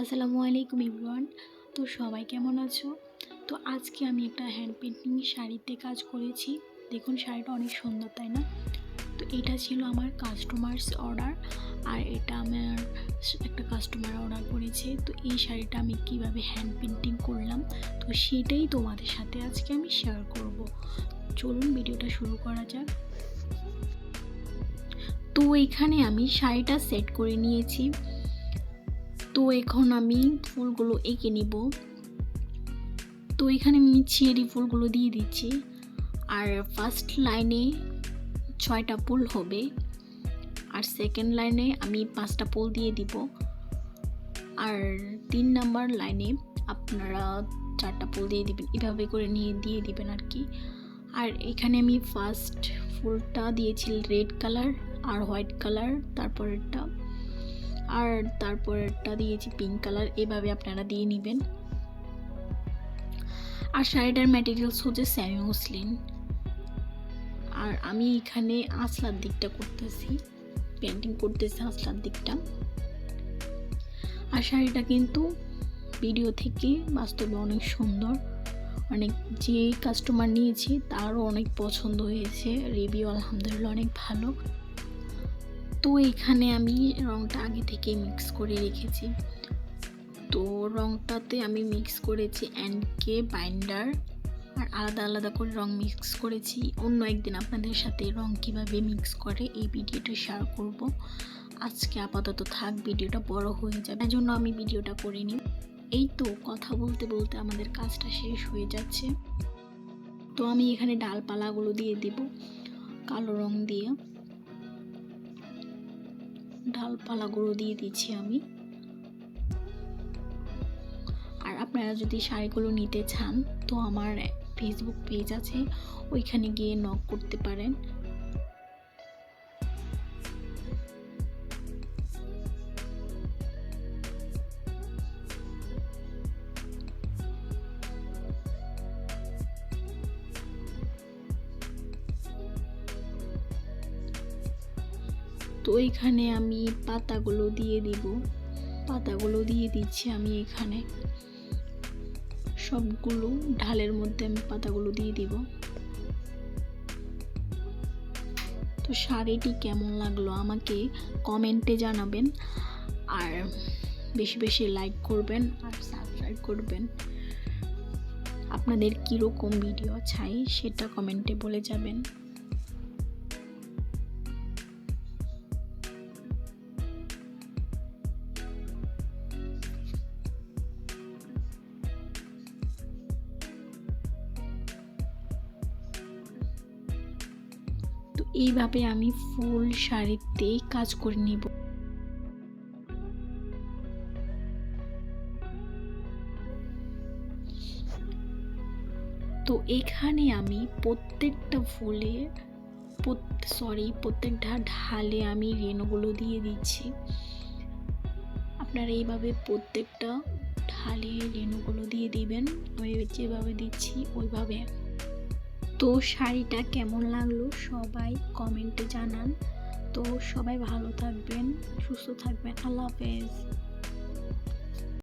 আসসালামু আলাইকুম ইমরান। তো সবাই কেমন আছো? তো আজকে আমি একটা হ্যান্ড পেন্টিং শাড়িতে কাজ করেছি। দেখুন, শাড়িটা অনেক সুন্দর, তাই না? তো এটা ছিল আমার কাস্টমার্স অর্ডার আর এটা আমার একটা কাস্টমার অর্ডার করেছে। তো এই শাড়িটা আমি কীভাবে হ্যান্ড পেন্টিং করলাম? তো সেটাই তোমাদের সাথে আজকে আমি শেয়ার করব। চলুন, ভিডিওটা শুরু করা যাক। তো এখানে আমি শাড়িটা সেট করে নিয়েছি। তো এখন আমি ফুলগুলো এঁকে নিব। তো এখানে আমি চেরি ফুলগুলো দিয়ে দিচ্ছি। আর ফার্স্ট লাইনে ছয়টা ফুল হবে। আর সেকেন্ড লাইনে আমি পাঁচটা ফুল দিয়ে দিব। আর তিন নাম্বার লাইনে আপনারা চারটা ফুল দিয়ে দিবেন। এভাবে করে নিয়ে দিয়ে দিবেন আর কি। আর এখানে আমি ফার্স্ট ফুলটা দিয়েছি রেড কালার আর হোয়াইট কালার তারপরেরটা আর তারপরেরটা দিয়েছি পিঙ্ক কালার এভাবে আপনারা দিয়ে নেবেন। আর শাড়িটার ম্যাটেরিয়ালস হচ্ছে স্যামি মুসলিন আর আমি এখানে আসলার দিকটা করতেছি পেন্টিং করতেছি আসলার দিকটা। আর শাড়িটা কিন্তু ভিডিও থেকে বাস্তবে অনেক সুন্দর। অনেক যে কাস্টমার নিয়েছি, তারও অনেক পছন্দ হয়েছে। রিভিউ আলহামদুলিল্লাহ অনেক ভালো। তো এখানে আমি রংটা আগে থেকে মিক্স করে রেখেছি। তো রংটাতে আমি মিক্স করেছি অ্যান্ডকে বাইন্ডার আর আলাদা আলাদা করে রং মিক্স করেছি। অন্য একদিন আপনাদের সাথে রং কীভাবে মিক্স করে এই ভিডিওটা শেয়ার করব। আজকে আপাতত থাক, ভিডিওটা বড় হয়ে যাবে। তার জন্য আমি ভিডিওটা করে নিই। এই তো কথা বলতে বলতে আমাদের কাজটা শেষ হয়ে যাচ্ছে। তো আমি এখানে ডালপালাগুলো দিয়ে দিব, কালো রং দিয়ে। ডালপালাগুলো দিয়ে দিচ্ছি আমি। আর আপনারা যদি শাড়িগুলো নিতে চান, তো আমার ফেসবুক পেজ আছে, ওইখানে গিয়ে নক করতে পারেন। তো এখানে আমি পাতাগুলো দিয়ে দিব। পাতাগুলো দিয়ে দিচ্ছি আমি এখানে। সবগুলো ঢালের মধ্যে আমি পাতাগুলো দিয়ে দিব। তো শাড়িটি কেমন লাগল আমাকে কমেন্টে জানাবেন। আর বেশি বেশি লাইক করবেন আর সাবস্ক্রাইব করবেন। আপনাদের কীরকম ভিডিও চাই সেটা কমেন্টে বলে যাবেন। এইভাবে আমি ফুল শাড়িতে কাজ করে নিব। তো এখানে আমি প্রত্যেকটা ফুলে সরি প্রত্যেকটা ঢালে আমি রেণুগুলো দিয়ে দিচ্ছি। আপনারা এইভাবে প্রত্যেকটা ঢালে রেণুগুলো দিয়ে দিবেন আমি যেভাবে দিচ্ছি, ওইভাবে। তো শাড়িটা কেমন লাগল সবাই কমেন্টে জানান। তো সবাই ভালো থাকবেন, সুস্থ থাকবেন, আল্লাহ হাফেজ।